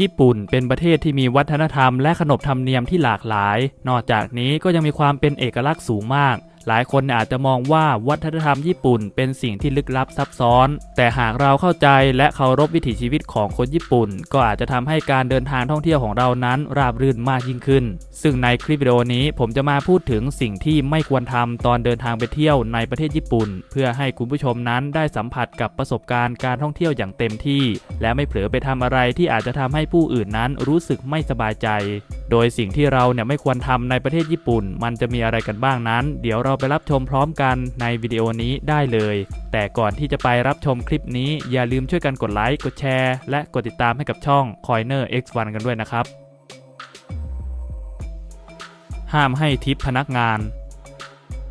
ญี่ปุ่นเป็นประเทศที่มีวัฒนธรรมและขนบธรรมเนียมที่หลากหลาย นอกจากนี้ก็ยังมีความเป็นเอกลักษณ์สูงมาก หลายคนอาจจะมองว่าวัฒนธรรมญี่ปุ่นเป็นสิ่งที่ลึกลับซับซ้อน แต่หากเราเข้าใจและเคารพวิถีชีวิตของคนญี่ปุ่น ก็อาจจะทำให้การเดินทางท่องเที่ยวของเรานั้นราบรื่นมากยิ่งขึ้น ซึ่งในคลิปวิดีโอนี้ผมจะมาพูดถึงสิ่งที่ไม่ควรทำตอนเดินทางไปเที่ยวในประเทศญี่ปุ่น เพื่อให้คุณผู้ชมนั้นได้สัมผัสกับประสบการณ์การท่องเที่ยวอย่างเต็มที่ และไม่เผลอไปทำอะไรที่อาจจะทำให้ผู้อื่นนั้นรู้สึกไม่สบายใจ โดยสิ่งที่เราเนี่ยไม่ควรทำในประเทศญี่ปุ่น มันจะมีอะไรกันบ้างนั้น เดี๋ยวเราไปรับชมพร้อมกันในวิดีโอนี้ได้เลย แต่ก่อนที่จะไปรับชมคลิปนี้อย่าลืมช่วยกันกดไลค์ กดแชร์ และกดติดตามให้กับช่อง Coiner X1 กันด้วยนะครับ ห้ามให้ทิปพนักงาน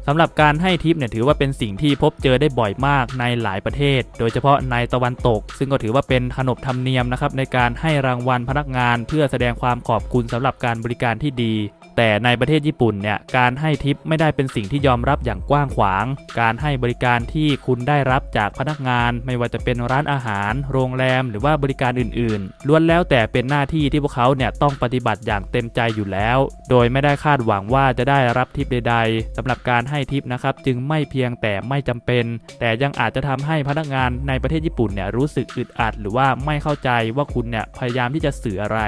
สำหรับการให้ทิปเนี่ยถือว่าเป็นสิ่งที่พบเจอได้บ่อยมากในหลายประเทศ โดยเฉพาะในตะวันตก ซึ่งก็ถือว่าเป็นขนบธรรมเนียมนะครับในการให้รางวัลพนักงาน เพื่อแสดงความขอบคุณสำหรับการบริการที่ดี แต่ในประเทศญี่ปุ่นเนี่ยการให้ทิปไม่ได้เป็นสิ่งที่ยอมรับอย่างกว้างขวาง การให้บริการที่คุณได้รับจากพนักงาน ไม่ว่าจะเป็นร้านอาหาร โรงแรม หรือว่าบริการอื่นๆล้วนแล้วแต่เป็นหน้าที่ที่พวกเขาเนี่ยต้องปฏิบัติอย่างเต็มใจอยู่แล้ว โดยไม่ได้คาดหวังว่าจะได้รับทิปใด ๆสำหรับการให้ทิปนะครับจึงไม่เพียงแต่ไม่จำเป็น แต่ยังอาจจะทำให้พนักงานในประเทศญี่ปุ่นเนี่ยรู้สึกอึดอัด หรือว่าไม่เข้าใจว่าคุณเนี่ยพยายามที่จะสื่ออะไร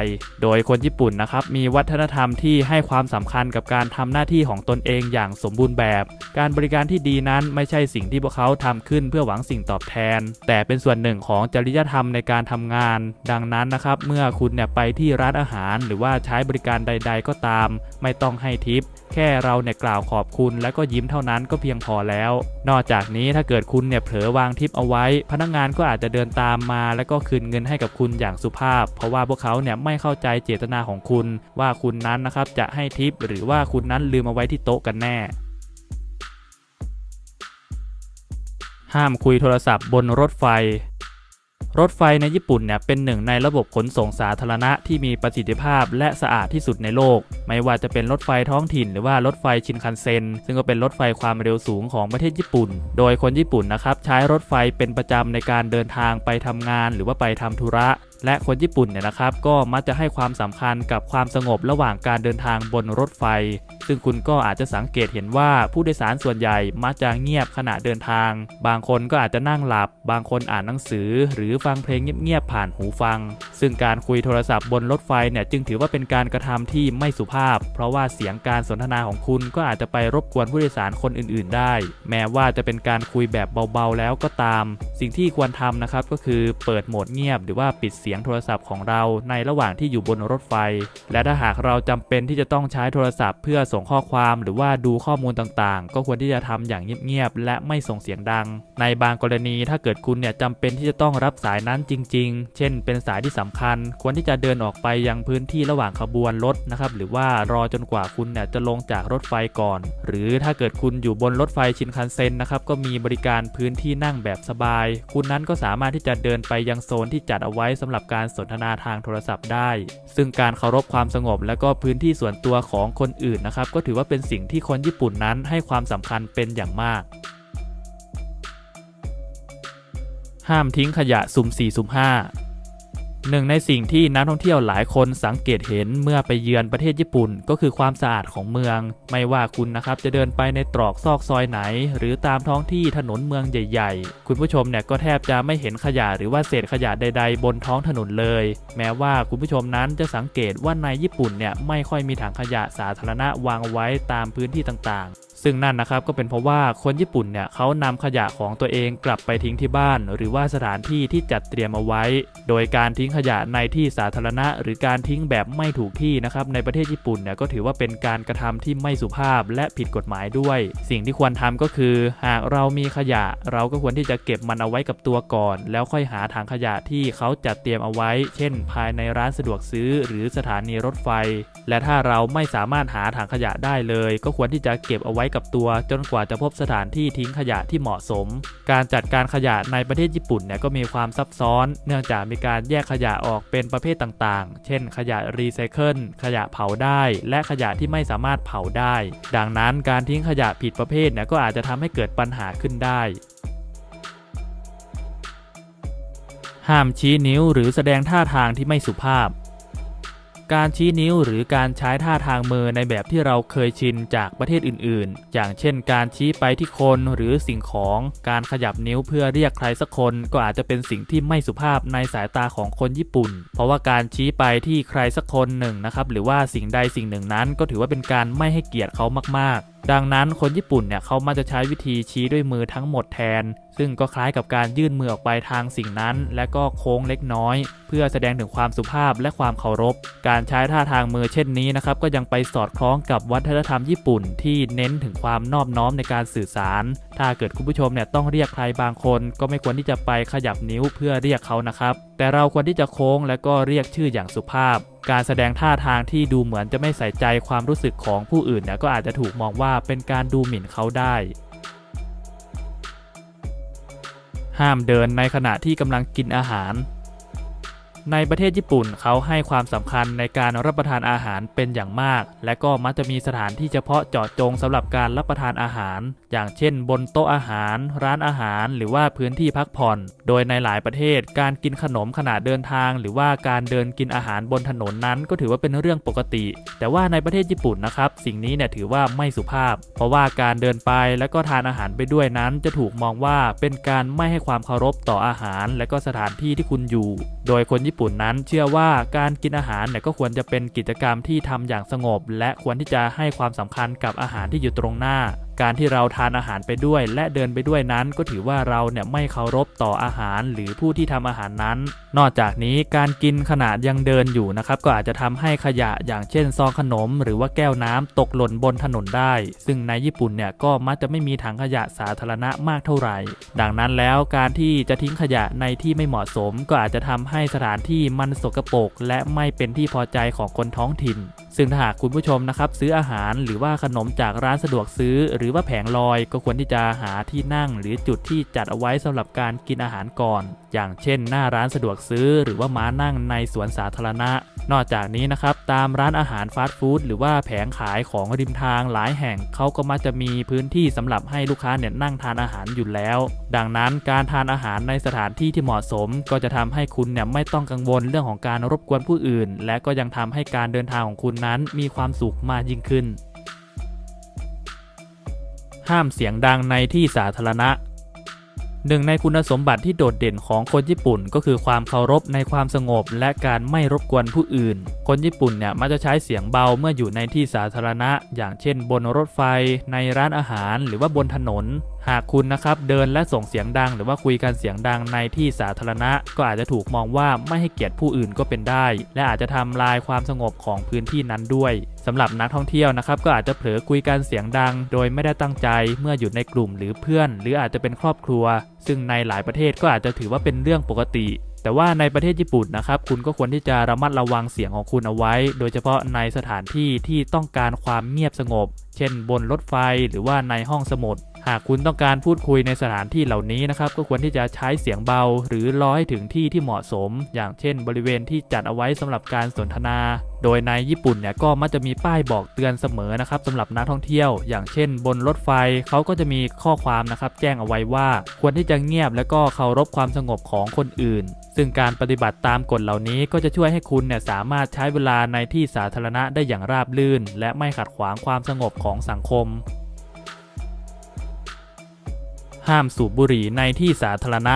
โดยคนญี่ปุ่นนะครับมีวัฒนธรรมที่ให้ความความสำคัญกับการทำหน้าที่ของตนเองอย่างสมบูรณ์แบบ การบริการที่ดีนั้นไม่ใช่สิ่งที่พวกเขาทำขึ้นเพื่อหวังสิ่งตอบแทน แต่เป็นส่วนหนึ่งของจริยธรรมในการทำงาน ดังนั้นนะครับ เมื่อคุณเนี่ยไปที่ร้านอาหาร หรือว่าใช้บริการใด ๆ ก็ตาม ไม่ต้องให้ทิป แค่เราเนี่ยกล่าวขอบคุณและก็ยิ้มเท่านั้นก็เพียงพอแล้ว นอกจากนี้ถ้าเกิดคุณเนี่ยเผลอวางทิปเอาไว้ พนักงานก็อาจจะเดินตามมา แล้วก็คืนเงินให้กับคุณอย่างสุภาพ เพราะว่าพวกเขาเนี่ยไม่เข้าใจเจตนาของคุณ ว่าคุณนั้นนะครับจะให้ทิปหรือว่าคุณนั้นลืมเอาไว้ที่โต๊ะกันแน่ห้ามคุยโทรศัพท์บนรถไฟ รถไฟในญี่ปุ่นเนี่ยเป็นหนึ่งในระบบขนส่งสาธารณะที่มีประสิทธิภาพและสะอาดที่สุดในโลก ไม่ว่าจะเป็นรถไฟท้องถิ่น หรือว่ารถไฟชินคันเซ็น ซึ่งก็เป็นรถไฟความเร็วสูงของประเทศญี่ปุ่น โดยคนญี่ปุ่นนะครับใช้รถไฟเป็นประจำในการเดินทางไปทำงาน หรือว่าไปทำธุระ และคนญี่ปุ่นเนี่ยนะครับ ก็มักจะให้ความสำคัญกับความสงบระหว่างการเดินทางบนรถไฟ ซึ่งคุณก็อาจจะสังเกตเห็นว่าผู้โดยสารส่วนใหญ่มักจะเงียบขณะเดินทาง บางคนก็อาจจะนั่งหลับ บางคนอ่านหนังสือ หรือฟังเพลงเงียบๆผ่านหูฟัง ซึ่งการคุยโทรศัพท์บนรถไฟเนี่ยจึงถือว่าเป็นการกระทำที่ไม่สุภาพ เพราะว่าเสียงการสนทนาของคุณก็อาจจะไปรบกวนผู้โดยสารคนอื่น ๆ ได้ แม้ว่าจะเป็นการคุยแบบเบาๆแล้วก็ตาม สิ่งที่ควรทำนะครับก็คือเปิดโหมดเงียบหรือว่าปิดเสียงียงโทรศัพท์ของเราในระหว่างที่อยู่บนรถไฟ และถ้าหากเราจำเป็นที่จะต้องใช้โทรศัพท์เพื่อส่งข้อความหรือว่าดูข้อมูลต่างๆ ก็ควรที่จะทำอย่างเงียบๆและไม่ส่งเสียงดัง ในบางกรณีถ้าเกิดคุณเนี่ยจำเป็นที่จะต้องรับสายนั้นจริง ๆ เช่น เป็นสายที่สำคัญ ควรที่จะเดินออกไปยังพื้นที่ระหว่างขบวนรถนะครับหรือว่ารอจนกว่าคุณเนี่ยจะลงจากรถไฟก่อน หรือถ้าเกิดคุณอยู่บนรถไฟชินคันเซ็นนะครับก็มีบริการพื้นที่นั่งแบบสบาย คุณนั้นก็สามารถที่จะเดินไปยังโซนที่จัดเอาไว้สำหรับการสนทนาทางโทรศัพท์ได้ ซึ่งการเคารพความสงบและก็พื้นที่ส่วนตัวของคนอื่นนะครับ ก็ถือว่าเป็นสิ่งที่คนญี่ปุ่นนั้นให้ความสำคัญเป็นอย่างมาก ห้ามทิ้งขยะสุ่ม4สุ่ม5 หนึ่งในสิ่งที่นักท่องเที่ยวหลายคนสังเกตเห็นเมื่อไปเยือนประเทศญี่ปุ่น ก็คือความสะอาดของเมือง ไม่ว่าคุณนะครับจะเดินไปในตรอกซอกซอยไหน หรือตามท้องที่ถนนเมืองใหญ่ ๆ คุณผู้ชมเนี่ยก็แทบจะไม่เห็นขยะหรือว่าเศษขยะใด ๆ บนท้องถนนเลย แม้ว่าคุณผู้ชมนั้นจะสังเกตว่าในญี่ปุ่นเนี่ยไม่ค่อยมีถังขยะสาธารณะวางไว้ตามพื้นที่ต่างๆ ซึ่งนั่นนะครับก็เป็นเพราะว่าคนญี่ปุ่นเนี่ยเขานำขยะของตัวเองกลับไปทิ้งที่บ้าน หรือว่าสถานที่ที่จัดเตรียมเอาไว้ โดยการทิ้งขยะในที่สาธารณะ หรือการทิ้งแบบไม่ถูกที่นะครับในประเทศญี่ปุ่นเนี่ยก็ถือว่าเป็นการกระทำที่ไม่สุภาพและผิดกฎหมายด้วย สิ่งที่ควรทำก็คือ หากเรามีขยะ เราก็ควรที่จะเก็บมันเอาไว้กับตัวก่อน แล้วค่อยหาถังขยะที่เขาจัดเตรียมเอาไว้ เช่น ภายในร้านสะดวกซื้อ หรือสถานีรถไฟ และถ้าเราไม่สามารถหาถังขยะได้เลย ก็ควรที่จะเก็บเอาไว้กับตัวจนกว่าจะพบสถานที่ทิ้งขยะที่เหมาะสม การจัดการขยะในประเทศญี่ปุ่นเนี่ยก็มีความซับซ้อน เนื่องจากมีการแยกขยะออกเป็นประเภทต่างๆ เช่น ขยะรีไซเคิล ขยะเผาได้ และขยะที่ไม่สามารถเผาได้ ดังนั้นการทิ้งขยะผิดประเภทเนี่ยก็อาจจะทำให้เกิดปัญหาขึ้นได้ ห้ามชี้นิ้วหรือแสดงท่าทางที่ไม่สุภาพ การชี้นิ้วหรือการใช้ท่าทางมือในแบบที่เราเคยชินจากประเทศอื่นๆ อย่างเช่นการชี้ไปที่คนหรือสิ่งของ การขยับนิ้วเพื่อเรียกใครสักคนก็อาจจะเป็นสิ่งที่ไม่สุภาพในสายตาของคนญี่ปุ่น เพราะว่าการชี้ไปที่ใครสักคนหนึ่งนะครับหรือว่าสิ่งใดสิ่งหนึ่งนั้นก็ถือว่าเป็นการไม่ให้เกียรติเขามากๆดังนั้นคนญี่ปุ่นเนี่ยเขามักจะใช้วิธีชี้ด้วยมือทั้งหมดแทน ซึ่งก็คล้ายกับการยื่นมือออกไปทางสิ่งนั้น และก็โค้งเล็กน้อย เพื่อแสดงถึงความสุภาพและความเคารพ การใช้ท่าทางมือเช่นนี้นะครับก็ยังไปสอดคล้องกับวัฒนธรรมญี่ปุ่นที่เน้นถึงความนอบน้อมในการสื่อสาร ถ้าเกิดคุณผู้ชมเนี่ยต้องเรียกใครบางคน ก็ไม่ควรที่จะไปขยับนิ้วเพื่อเรียกเขานะครับ แต่เราควรที่จะโค้งและก็เรียกชื่ออย่างสุภาพ การแสดงท่าทางที่ดูเหมือนจะไม่ใส่ใจความรู้สึกของผู้อื่นเนี่ยก็อาจจะถูกมองว่าเป็นการดูหมิ่นเขาได้ ห้ามเดินในขณะที่กำลังกินอาหาร ในประเทศญี่ปุ่นเขาให้ความสำคัญในการรับประทานอาหารเป็นอย่างมาก และก็มักจะมีสถานที่เฉพาะเจาะจงสำหรับการรับประทานอาหารอย่างเช่น บนโต๊ะอาหาร ร้านอาหาร หรือว่าพื้นที่พักผ่อน โดยในหลายประเทศ การกินขนมขณะเดินทาง หรือว่าการเดินกินอาหารบนถนนนั้น ก็ถือว่าเป็นเรื่องปกติ แต่ว่าในประเทศญี่ปุ่นนะครับสิ่งนี้เนี่ยถือว่าไม่สุภาพ เพราะว่าการเดินไปแล้วก็ทานอาหารไปด้วยนั้น จะถูกมองว่าเป็นการไม่ให้ความเคารพต่ออาหาร และก็สถานที่ที่คุณอยู่ โดยคนญี่ปุ่นนั้นเชื่อว่าการกินอาหารเนี่ยก็ควรจะเป็นกิจกรรมที่ทำอย่างสงบ และควรที่จะให้ความสำคัญกับอาหารที่อยู่ตรงหน้า การที่เราทานอาหารไปด้วย และเดินไปด้วยนั้น ก็ถือว่าเราเนี่ยไม่เคารพต่ออาหาร หรือผู้ที่ทำอาหารนั้น นอกจากนี้การกินขณะยังเดินอยู่นะครับก็อาจจะทำให้ขยะอย่างเช่นซองขนม หรือว่าแก้วน้ำตกหล่นบนถนนได้ ซึ่งในญี่ปุ่นเนี่ยก็มักจะไม่มีถังขยะสาธารณะมากเท่าไหร่ ดังนั้นแล้วการที่จะทิ้งขยะในที่ไม่เหมาะสม ก็อาจจะทำให้สถานที่มันสกปรกและไม่เป็นที่พอใจของคนท้องถิ่น ซึ่งถ้าหากคุณผู้ชมนะครับซื้ออาหารหรือว่าขนมจากร้านสะดวกซื้อ หรือว่าแผงลอยก็ควรที่จะหาที่นั่ง หรือจุดที่จัดเอาไว้สำหรับการกินอาหารก่อน อย่างเช่น หน้าร้านสะดวกซื้อ หรือว่าม้านั่งในสวนสาธารณะ นอกจากนี้นะครับตามร้านอาหารฟาสต์ฟู้ดหรือว่าแผงขายของริมทางหลายแห่งเขาก็มักจะมีพื้นที่สำหรับให้ลูกค้าเนี่ยนั่งทานอาหารอยู่แล้ว ดังนั้นการทานอาหารในสถานที่ที่เหมาะสม ก็จะทำให้คุณเนี่ยไม่ต้องกังวลเรื่องของการรบกวนผู้อื่น และก็ยังทำให้การเดินทางของคุณนั้นมีความสุขมากยิ่งขึ้น ห้ามเสียงดังในที่สาธารณะ หนึ่งในคุณสมบัติที่โดดเด่นของคนญี่ปุ่น ก็คือความเคารพในความสงบ และการไม่รบกวนผู้อื่น คนญี่ปุ่นเนี่ยมักจะใช้เสียงเบาเมื่ออยู่ในที่สาธารณะ อย่างเช่น บนรถไฟ ในร้านอาหาร หรือว่าบนถนนหากคุณนะครับเดินและส่งเสียงดัง หรือว่าคุยกันเสียงดังในที่สาธารณะ ก็อาจจะถูกมองว่าไม่ให้เกียรติผู้อื่นก็เป็นได้ และอาจจะทำลายความสงบของพื้นที่นั้นด้วยสำหรับนักท่องเที่ยวนะครับก็อาจจะเผลอคุยกันเสียงดัง โดยไม่ได้ตั้งใจเมื่ออยู่ในกลุ่มหรือเพื่อน หรืออาจจะเป็นครอบครัว ซึ่งในหลายประเทศก็อาจจะถือว่าเป็นเรื่องปกติ แต่ว่าในประเทศญี่ปุ่นนะครับคุณก็ควรที่จะระมัดระวังเสียงของคุณเอาไว้ โดยเฉพาะในสถานที่ที่ต้องการความเงียบสงบ เช่น บนรถไฟหรือว่าในห้องสมุด หากคุณต้องการพูดคุยในสถานที่เหล่านี้นะครับ ก็ควรที่จะใช้เสียงเบา หรือรอให้ถึงที่ที่เหมาะสม อย่างเช่น บริเวณที่จัดเอาไว้สำหรับการสนทนา โดยในญี่ปุ่นเนี่ยก็มักจะมีป้ายบอกเตือนเสมอนะครับสำหรับนักท่องเที่ยว อย่างเช่น บนรถไฟเขาก็จะมีข้อความนะครับแจ้งเอาไว้ว่า ควรที่จะเงียบและก็เคารพความสงบของคนอื่น ซึ่งการปฏิบัติตามกฎเหล่านี้ก็จะช่วยให้คุณเนี่ยสามารถใช้เวลาในที่สาธารณะได้อย่างราบรื่น และไม่ขัดขวางความสงบของสังคม ห้ามสูบบุหรี่ในที่สาธารณะ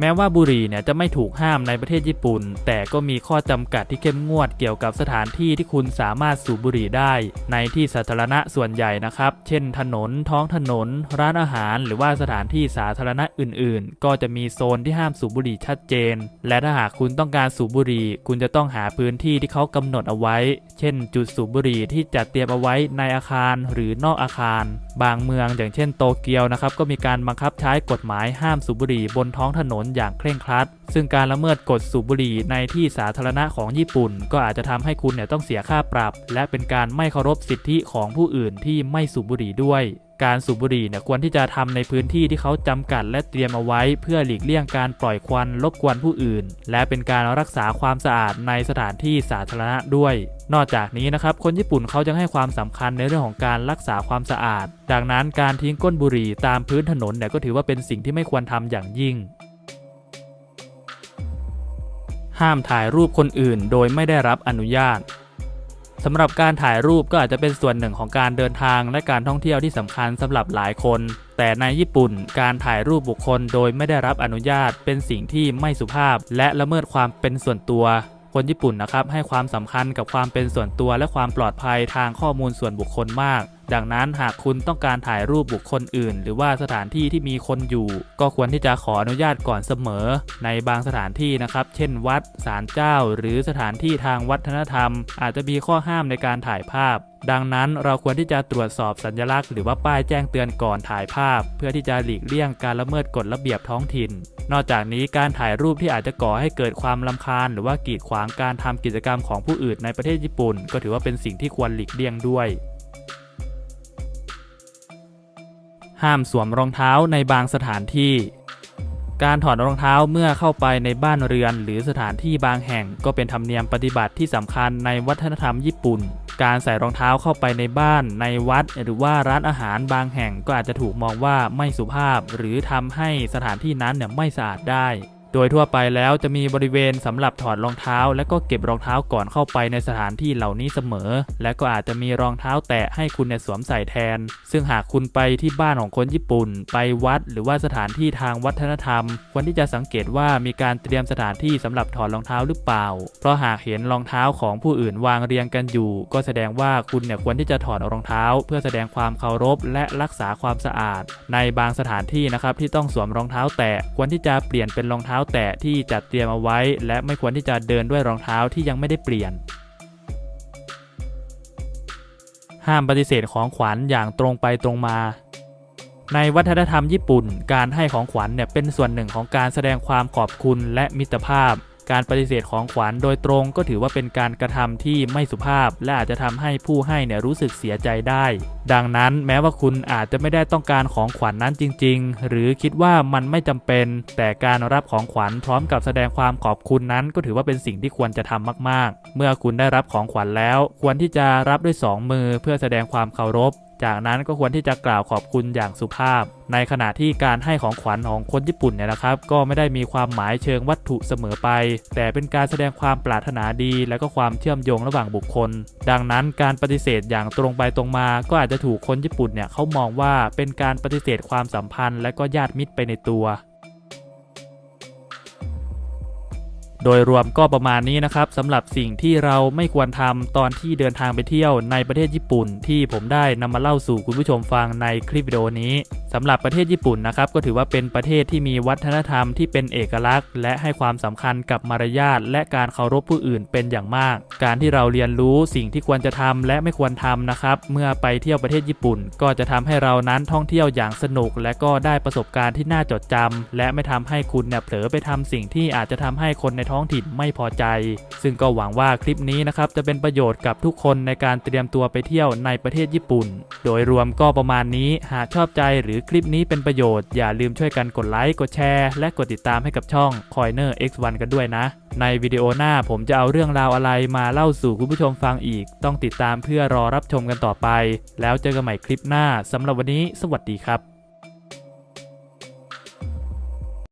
แม้ว่าบุหรี่เนี่ยจะไม่ถูกห้ามในประเทศญี่ปุ่น แต่ก็มีข้อจำกัดที่เข้มงวดเกี่ยวกับสถานที่ที่คุณสามารถสูบบุหรี่ได้ ในที่สาธารณะส่วนใหญ่นะครับ เช่น ถนน ท้องถนน ร้านอาหาร หรือว่าสถานที่สาธารณะอื่น ๆ ก็จะมีโซนที่ห้ามสูบบุหรี่ชัดเจน และถ้าหากคุณต้องการสูบบุหรี่ คุณจะต้องหาพื้นที่ที่เขากำหนดเอาไว้ เช่น จุดสูบบุหรี่ที่จัดเตรียมเอาไว้ในอาคารหรือนอกอาคาร บางเมืองอย่างเช่นโตเกียวนะครับก็มีการบังคับใช้กฎหมายห้ามสูบบุหรี่บนท้องถนนอย่างเคร่งครัด ซึ่งการละเมิดกฎสูบบุหรี่ในที่สาธารณะของญี่ปุ่น ก็อาจจะทำให้คุณเนี่ยต้องเสียค่าปรับ และเป็นการไม่เคารพสิทธิของผู้อื่นที่ไม่สูบบุหรี่ด้วยการสูบบุหรี่เนี่ยควรที่จะทำในพื้นที่ที่เขาจำกัดและเตรียมเอาไว้ เพื่อหลีกเลี่ยงการปล่อยควันรบกวนผู้อื่น และเป็นการรักษาความสะอาดในสถานที่สาธารณะด้วย นอกจากนี้นะครับคนญี่ปุ่นเขายังให้ความสำคัญในเรื่องของการรักษาความสะอาดดังนั้นการทิ้งก้นบุหรี่ตามพื้นถนนเนี่ยก็ถือว่าเป็นสิ่งที่ไม่ควรทำอย่างยิ่ง ห้ามถ่ายรูปคนอื่น โดยไม่ได้รับอนุญาตสำหรับการถ่ายรูปก็อาจจะเป็นส่วนหนึ่งของการเดินทางและการท่องเที่ยวที่สำคัญสำหรับหลายคน แต่ในญี่ปุ่น การถ่ายรูปบุคคลโดยไม่ได้รับอนุญาตเป็นสิ่งที่ไม่สุภาพ และละเมิดความเป็นส่วนตัว คนญี่ปุ่นนะครับให้ความสำคัญกับความเป็นส่วนตัวและความปลอดภัยทางข้อมูลส่วนบุคคลมาก ดังนั้นหากคุณต้องการถ่ายรูปบุคคลอื่น หรือว่าสถานที่ที่มีคนอยู่ ก็ควรที่จะขออนุญาตก่อนเสมอ ในบางสถานที่นะครับ เช่นวัดศาลเจ้า หรือสถานที่ทางวัฒนธรรม อาจจะมีข้อห้ามในการถ่ายภาพดังนั้นเราควรที่จะตรวจสอบสัญลักษณ์หรือว่าป้ายแจ้งเตือนก่อนถ่ายภาพ เพื่อที่จะหลีกเลี่ยงการละเมิดกฎระเบียบท้องถิ่น นอกจากนี้การถ่ายรูปที่อาจจะก่อให้เกิดความลำคาญ หรือว่ากีดขวางการทำกิจกรรมของผู้อื่นในประเทศญี่ปุ่น ก็ถือว่าเป็นสิ่งที่ควรหลีกเลี่ยงด้วย ห้ามสวมรองเท้าในบางสถานที่ การถอดรองเท้าเมื่อเข้าไปในบ้านเรือนหรือสถานที่บางแห่งก็เป็นธรรมเนียมปฏิบัติที่สำคัญในวัฒนธรรมญี่ปุ่น การใส่รองเท้าเข้าไปในบ้านในวัด หรือว่าร้านอาหารบางแห่งก็อาจจะถูกมองว่าไม่สุภาพ หรือทำให้สถานที่นั้นเนี่ยไม่สะอาดได้ โดยทั่วไปแล้วจะมีบริเวณสำหรับถอดรองเท้า และก็เก็บรองเท้าก่อนเข้าไปในสถานที่เหล่านี้เสมอ และก็อาจจะมีรองเท้าแตะให้คุณเนี่ยสวมใส่แทน ซึ่งหากคุณไปที่บ้านของคนญี่ปุ่น ไปวัด หรือว่าสถานที่ทางวัฒนธรรม ควรที่จะสังเกตว่ามีการเตรียมสถานที่สำหรับถอดรองเท้าหรือเปล่า เพราะหากเห็นรองเท้าของผู้อื่นวางเรียงกันอยู่ ก็แสดงว่าคุณเนี่ยควรที่จะถอดรองเท้า เพื่อแสดงความเคารพ และรักษาความสะอาด ในบางสถานที่นะครับที่ต้องสวมรองเท้าแตะควรที่จะเปลี่ยนเป็นรองเท้าแตะที่จัดเตรียมเอาไว้ และไม่ควรที่จะเดินด้วยรองเท้าที่ยังไม่ได้เปลี่ยน ห้ามปฏิเสธของขวัญอย่างตรงไปตรงมา ในวัฒนธรรมญี่ปุ่น การให้ของขวัญเนี่ยเป็นส่วนหนึ่งของการแสดงความขอบคุณและมิตรภาพ การปฏิเสธของขวัญโดยตรงก็ถือว่าเป็นการกระทำที่ไม่สุภาพ และอาจจะทำให้ผู้ให้เนี่ยรู้สึกเสียใจได้ ดังนั้นแม้ว่าคุณอาจจะไม่ได้ต้องการของขวัญนนั้นจริง ๆ หรือคิดว่ามันไม่จำเป็น แต่การรับของขวัญพร้อมกับแสดงความขอบคุณนั้น ก็ถือว่าเป็นสิ่งที่ควรจะทำมาก ๆ เมื่อคุณได้รับของขวัญแล้ว ควรที่จะรับด้วยสองมือเพื่อแสดงความเคารพ จากนั้นก็ควรที่จะกล่าวขอบคุณอย่างสุภาพ ในขณะที่การให้ของขวัญของคนญี่ปุ่นเนี่ยนะครับ ก็ไม่ได้มีความหมายเชิงวัตถุเสมอไป แต่เป็นการแสดงความปรารถนาดี และก็ความเชื่อมโยงระหว่างบุคคล ดังนั้นการปฏิเสธอย่างตรงไปตรงมา ก็อาจจะถูกคนญี่ปุ่นเนี่ยเขามองว่าเป็นการปฏิเสธความสัมพันธ์ และก็ญาติมิตรไปในตัว โดยรวมก็ประมาณนี้นะครับสำหรับสิ่งที่เราไม่ควรทำตอนที่เดินทางไปเที่ยวในประเทศญี่ปุ่น ที่ผมได้นำมาเล่าสู่คุณผู้ชมฟังในคลิปวิดีโอนี้สำหรับประเทศญี่ปุ่นนะครับก็ถือว่าเป็นประเทศที่มีวัฒนธรรมที่เป็นเอกลักษณ์ และให้ความสำคัญกับมารยาทและการเคารพผู้อื่นเป็นอย่างมาก การที่เราเรียนรู้สิ่งที่ควรจะทำและไม่ควรทำนะครับเมื่อไปเที่ยวประเทศญี่ปุ่น ก็จะทำให้เรานั้นท่องเที่ยวอย่างสนุก และก็ได้ประสบการณ์ที่น่าจดจำและไม่ทำให้คุณเนี่ยเผลอไปทำสิ่งที่อาจจะทำให้คนในท้องถิ่นไม่พอใจ ซึ่งก็หวังว่าคลิปนี้นะครับจะเป็นประโยชน์กับทุกคนในการเตรียมตัวไปเที่ยวในประเทศญี่ปุ่น โดยรวมก็ประมาณนี้หากชอบใจหรือคลิปนี้เป็นประโยชน์อย่าลืมช่วยกันกดไลค์กดแชร์และกดติดตามให้กับช่อง Coiner X1 กันด้วยนะ ในวิดีโอหน้าผมจะเอาเรื่องราวอะไรมาเล่าสู่คุณผู้ชมฟังอีก ต้องติดตามเพื่อรอรับชมกันต่อไป แล้วเจอกันใหม่คลิปหน้าสำหรับวันนี้ สวัสดีครับ